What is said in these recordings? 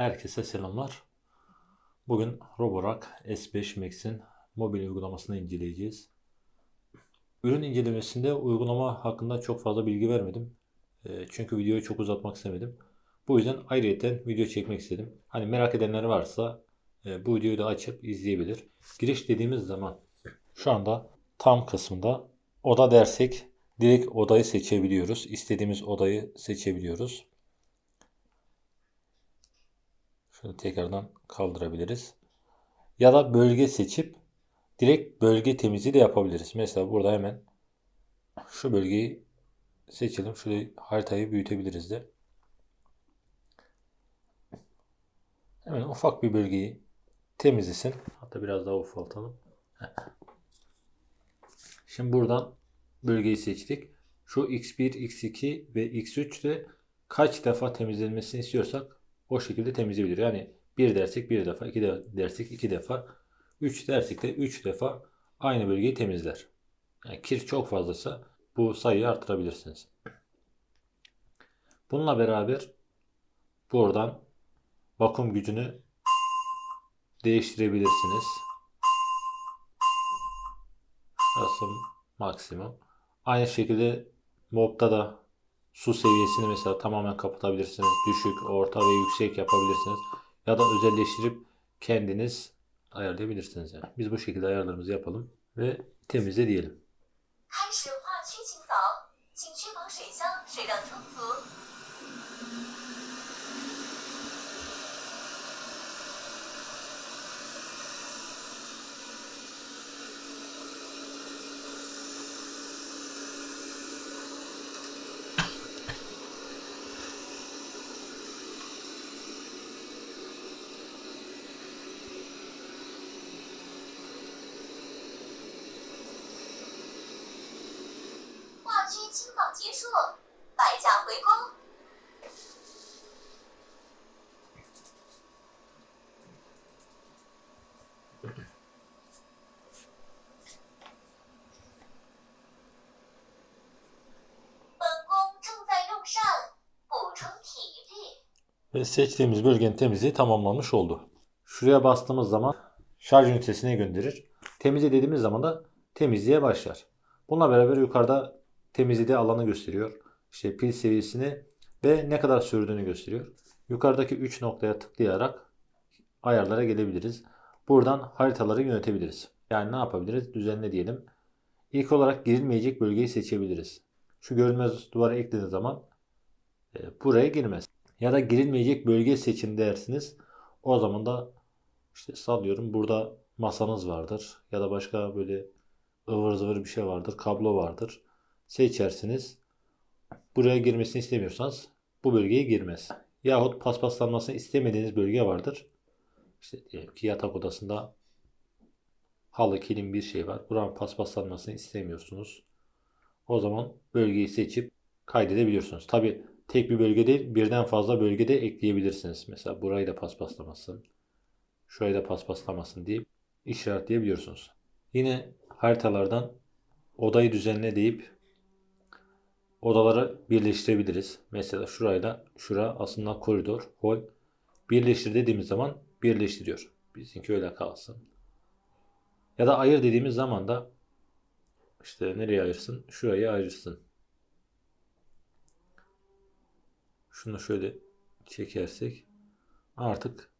Herkese selamlar. Bugün Roborock S5 Max'in mobil uygulamasını inceleyeceğiz. Ürün incelemesinde uygulama hakkında çok fazla bilgi vermedim. E, Çünkü videoyu çok uzatmak istemedim. Bu yüzden ayrıyeten video çekmek istedim. Hani merak edenler varsa e, bu videoyu da açıp izleyebilir. Giriş dediğimiz zaman şu anda tam kısmında oda dersek direkt odayı seçebiliyoruz. İstediğimiz odayı seçebiliyoruz. Şunu tekrardan kaldırabiliriz. Ya da bölge seçip direkt bölge temizliği de yapabiliriz. Mesela burada hemen şu bölgeyi seçelim. Şurayı haritayı büyütebiliriz de. Hemen ufak bir bölgeyi temizlesin. Hatta biraz daha ufaltalım. Şimdi buradan bölgeyi seçtik. Şu x1, x2 ve x3 de kaç defa temizlenmesini istiyorsak o şekilde temizleyebilir. Yani bir dersek bir defa, iki de dersek iki defa, üç dersek de üç defa aynı bölgeyi temizler. Yani kir çok fazlasa bu sayıyı artırabilirsiniz. Bununla beraber buradan vakum gücünü değiştirebilirsiniz. Burası maksimum. Aynı şekilde mobda da su seviyesini mesela tamamen kapatabilirsiniz. Düşük, orta ve yüksek yapabilirsiniz. Ya da özelleştirip kendiniz ayarlayabilirsiniz yani. Biz bu şekilde ayarlarımızı yapalım ve temizle diyelim. 开始化区清扫，请确保水箱水量充足。 区清扫结束，摆架回宫。 本宫正在用膳，补充体力。 Ve seçtiğimiz bölgenin temizliği tamamlanmış oldu. Şuraya bastığımız zaman şarj ünitesine gönderir. Temizle dediğimiz zaman da temizliğe başlar. Bununla beraber yukarıda temizlediği alanı gösteriyor. İşte pil seviyesini ve ne kadar sürdüğünü gösteriyor. Yukarıdaki 3 noktaya tıklayarak ayarlara gelebiliriz. Buradan haritaları yönetebiliriz. Yani ne yapabiliriz? Düzenle diyelim. İlk olarak girilmeyecek bölgeyi seçebiliriz. Şu görünmez duvara eklediğiniz zaman e, buraya girmez. Ya da girilmeyecek bölge seçin dersiniz. O zaman da işte sallıyorum burada masanız vardır. Ya da başka böyle ıvır zıvır bir şey vardır. Kablo vardır. Seçersiniz. Buraya girmesini istemiyorsanız bu bölgeye girmez. Yahut paspaslanmasını istemediğiniz bölge vardır. İşte diyelim ki yatak odasında halı, kilim bir şey var. Buranın paspaslanmasını istemiyorsunuz. O zaman bölgeyi seçip kaydedebiliyorsunuz. Tabi tek bir bölge değil birden fazla bölgede ekleyebilirsiniz. Mesela burayı da paspaslamasın. Şurayı da paspaslamasın deyip işaretleyebiliyorsunuz. Yine haritalardan odayı düzenle deyip odaları birleştirebiliriz. Mesela şurayla şura aslında koridor, hol. Birleştir dediğimiz zaman birleştiriyor. Bizimki öyle kalsın. Ya da ayır dediğimiz zaman da işte nereye ayırsın? Şurayı ayırsın. Şunu şöyle çekersek artık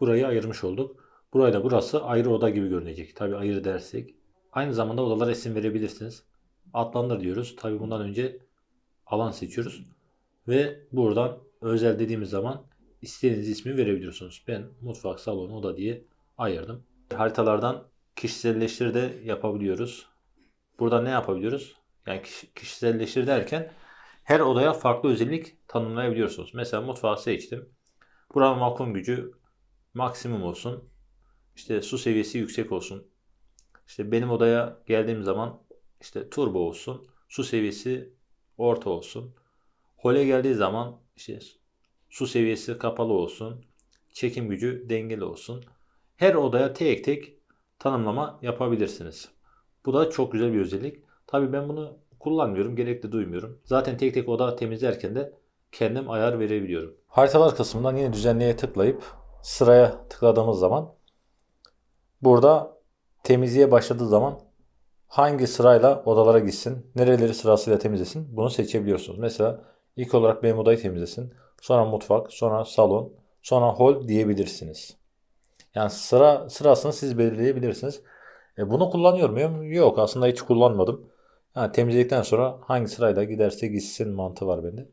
burayı ayırmış olduk. Burayla burası ayrı oda gibi görünecek. Tabi ayrı dersek. Aynı zamanda odalara isim verebilirsiniz. Adlandır diyoruz. Tabi bundan önce alan seçiyoruz. Ve buradan özel dediğimiz zaman istediğiniz ismi verebiliyorsunuz. Ben mutfak, salon, oda diye ayırdım. Haritalardan kişiselleştir de yapabiliyoruz. Burada ne yapabiliyoruz? Yani kişi- kişiselleştir derken her odaya farklı özellik tanımlayabiliyorsunuz. Mesela mutfağı seçtim. Buranın vakum gücü maksimum olsun. İşte su seviyesi yüksek olsun. İşte benim odaya geldiğim zaman işte turbo olsun. Su seviyesi orta olsun. Hole geldiği zaman işte su seviyesi kapalı olsun. Çekim gücü dengeli olsun. Her odaya tek tek tanımlama yapabilirsiniz. Bu da çok güzel bir özellik. Tabii ben bunu kullanmıyorum, gerek de duymuyorum. Zaten tek tek oda temizlerken de kendim ayar verebiliyorum. Haritalar kısmından yine düzenleye tıklayıp sıraya tıkladığımız zaman burada temizliğe başladığı zaman hangi sırayla odalara gitsin, nereleri sırasıyla temizlesin bunu seçebiliyorsunuz. Mesela ilk olarak benim odayı temizlesin, sonra mutfak, sonra salon, sonra hol diyebilirsiniz. Yani sıra sırasını siz belirleyebilirsiniz. E, bunu kullanıyor muyum? Yok aslında hiç kullanmadım. Yani temizledikten sonra hangi sırayla giderse gitsin mantığı var bende.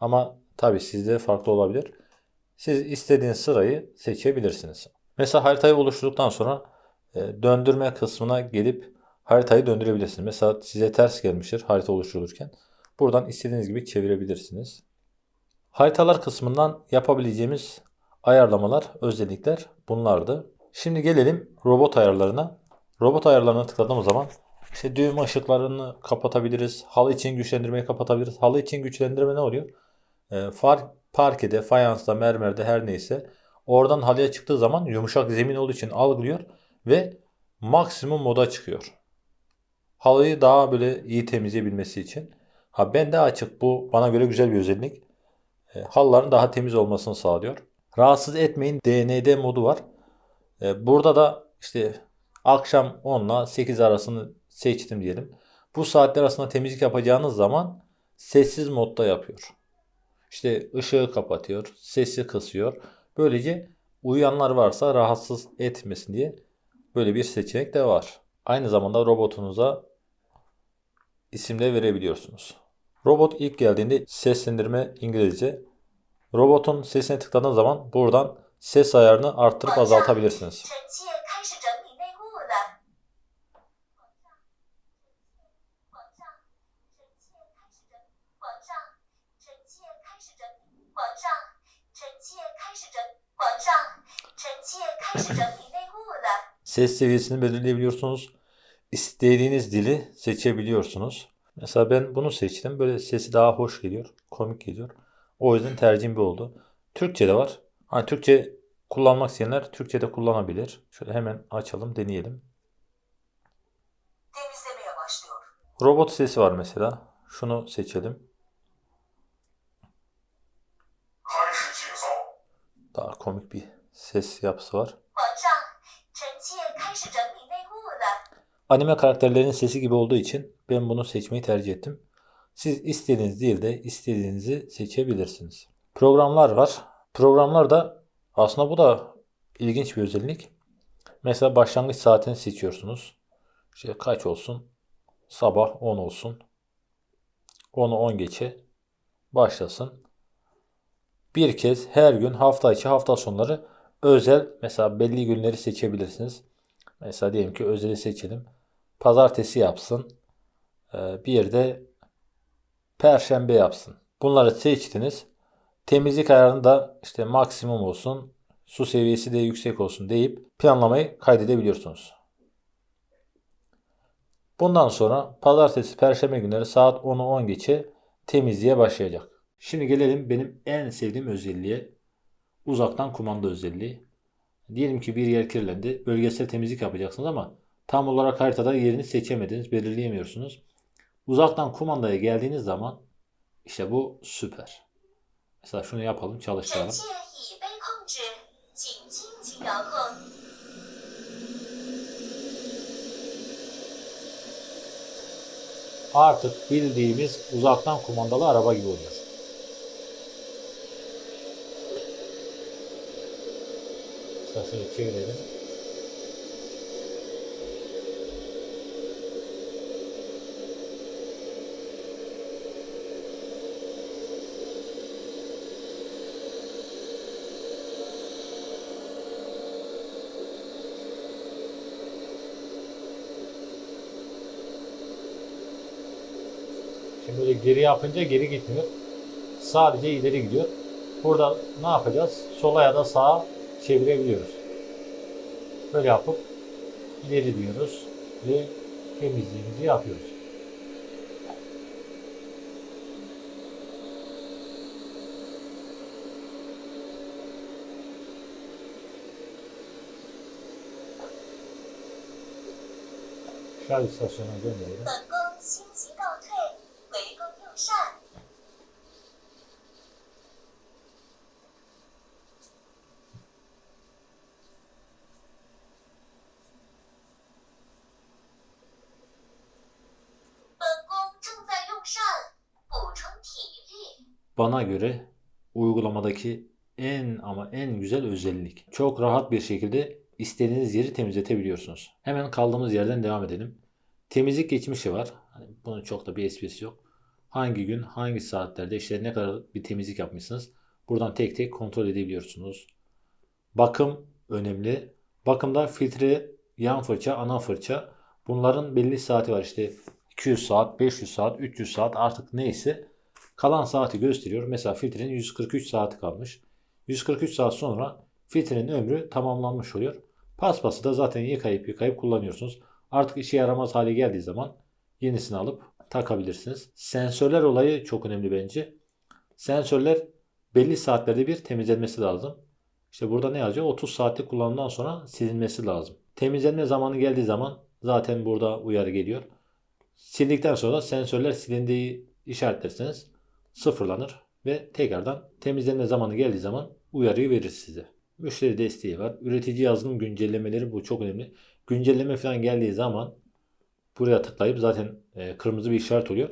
Ama tabii sizde farklı olabilir. Siz istediğiniz sırayı seçebilirsiniz. Mesela haritayı oluşturduktan sonra e, döndürme kısmına gelip haritayı döndürebilirsiniz. Mesela size ters gelmiştir harita oluşturulurken. Buradan istediğiniz gibi çevirebilirsiniz. Haritalar kısmından yapabileceğimiz ayarlamalar, özellikler bunlardı. Şimdi gelelim robot ayarlarına. Robot ayarlarına tıkladığımız zaman işte düğüm ışıklarını kapatabiliriz. Halı için güçlendirmeyi kapatabiliriz. Halı için güçlendirme ne oluyor? E, far, parkede, fayansta, mermerde her neyse oradan halıya çıktığı zaman yumuşak zemin olduğu için algılıyor ve maksimum moda çıkıyor. Halıyı daha böyle iyi temizleyebilmesi için. Ha ben de açık bu bana göre güzel bir özellik. E, halıların daha temiz olmasını sağlıyor. Rahatsız etmeyin DND modu var. E, burada da işte akşam 10 ile 8 arasını seçtim diyelim. Bu saatler arasında temizlik yapacağınız zaman sessiz modda yapıyor. İşte ışığı kapatıyor, sesi kısıyor. Böylece uyuyanlar varsa rahatsız etmesin diye böyle bir seçenek de var. Aynı zamanda robotunuza isim de verebiliyorsunuz. Robot ilk geldiğinde seslendirme İngilizce. Robotun sesine tıkladığınız zaman buradan ses ayarını arttırıp azaltabilirsiniz. Ses seviyesini belirleyebiliyorsunuz. İstediğiniz dili seçebiliyorsunuz. Mesela ben bunu seçtim. Böyle sesi daha hoş geliyor. Komik geliyor. O yüzden tercihim bir oldu. Türkçe de var. Hani Türkçe kullanmak isteyenler Türkçe'de kullanabilir. Şöyle hemen açalım, deneyelim. Temizlemeye başlıyor. Robot sesi var mesela. Şunu seçelim. Daha komik bir ses yapısı var. Anime karakterlerinin sesi gibi olduğu için ben bunu seçmeyi tercih ettim. Siz istediğiniz dilde istediğinizi seçebilirsiniz. Programlar var. Programlar da aslında bu da ilginç bir özellik. Mesela başlangıç saatini seçiyorsunuz. İşte kaç olsun? Sabah 10 olsun. 10'u 10 geçe başlasın. Bir kez her gün hafta içi hafta sonları özel mesela belli günleri seçebilirsiniz. Mesela diyelim ki özeli seçelim. Pazartesi yapsın. Ee, Bir de perşembe yapsın. Bunları seçtiniz. Temizlik ayarını da işte maksimum olsun. Su seviyesi de yüksek olsun deyip planlamayı kaydedebiliyorsunuz. Bundan sonra pazartesi, perşembe günleri saat 10'u 10 geçe temizliğe başlayacak. Şimdi gelelim benim en sevdiğim özelliğe. Uzaktan kumanda özelliği. Diyelim ki bir yer kirlendi. Bölgesel temizlik yapacaksınız ama tam olarak haritada yerini seçemediniz, belirleyemiyorsunuz. Uzaktan kumandaya geldiğiniz zaman işte bu süper. Mesela şunu yapalım, çalıştıralım. Artık bildiğimiz uzaktan kumandalı araba gibi oluyor. Şöyle çevirelim. Şimdi böyle geri yapınca geri gitmiyor. Sadece ileri gidiyor. Burada ne yapacağız? Sola ya da sağa çevirebiliyoruz. Böyle yapıp ileri diyoruz ve temizliğimizi yapıyoruz. Şarj istasyonuna gönderelim. Bana göre uygulamadaki en ama en güzel özellik. Çok rahat bir şekilde istediğiniz yeri temizletebiliyorsunuz. Hemen kaldığımız yerden devam edelim. Temizlik geçmişi var. Hani bunun çok da bir esprisi yok. Hangi gün, hangi saatlerde işte ne kadar bir temizlik yapmışsınız. Buradan tek tek kontrol edebiliyorsunuz. Bakım önemli. Bakımda filtre, yan fırça, ana fırça. Bunların belli saati var. İşte 200 saat, 500 saat, 300 saat artık neyse kalan saati gösteriyor. Mesela filtrenin 143 saati kalmış. 143 saat sonra filtrenin ömrü tamamlanmış oluyor. Paspası da zaten yıkayıp yıkayıp kullanıyorsunuz. Artık işe yaramaz hale geldiği zaman yenisini alıp takabilirsiniz. Sensörler olayı çok önemli bence. Sensörler belli saatlerde bir temizlenmesi lazım. İşte burada ne yazıyor? 30 saatlik kullanımdan sonra silinmesi lazım. Temizlenme zamanı geldiği zaman zaten burada uyarı geliyor. Sildikten sonra sensörler silindiği işaretlerseniz sıfırlanır ve tekrardan temizlenme zamanı geldiği zaman uyarıyı verir size. Müşteri desteği var. Üretici yazılım güncellemeleri bu çok önemli. Güncelleme falan geldiği zaman buraya tıklayıp zaten e, kırmızı bir işaret oluyor.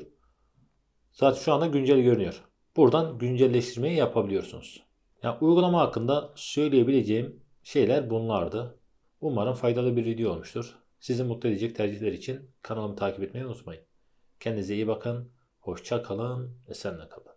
Zaten şu anda güncel görünüyor. Buradan güncelleştirmeyi yapabiliyorsunuz. Yani uygulama hakkında söyleyebileceğim şeyler bunlardı. Umarım faydalı bir video olmuştur. Sizi mutlu edecek tercihler için kanalımı takip etmeyi unutmayın. Kendinize iyi bakın. Hoşça kalın. Esenle kalın.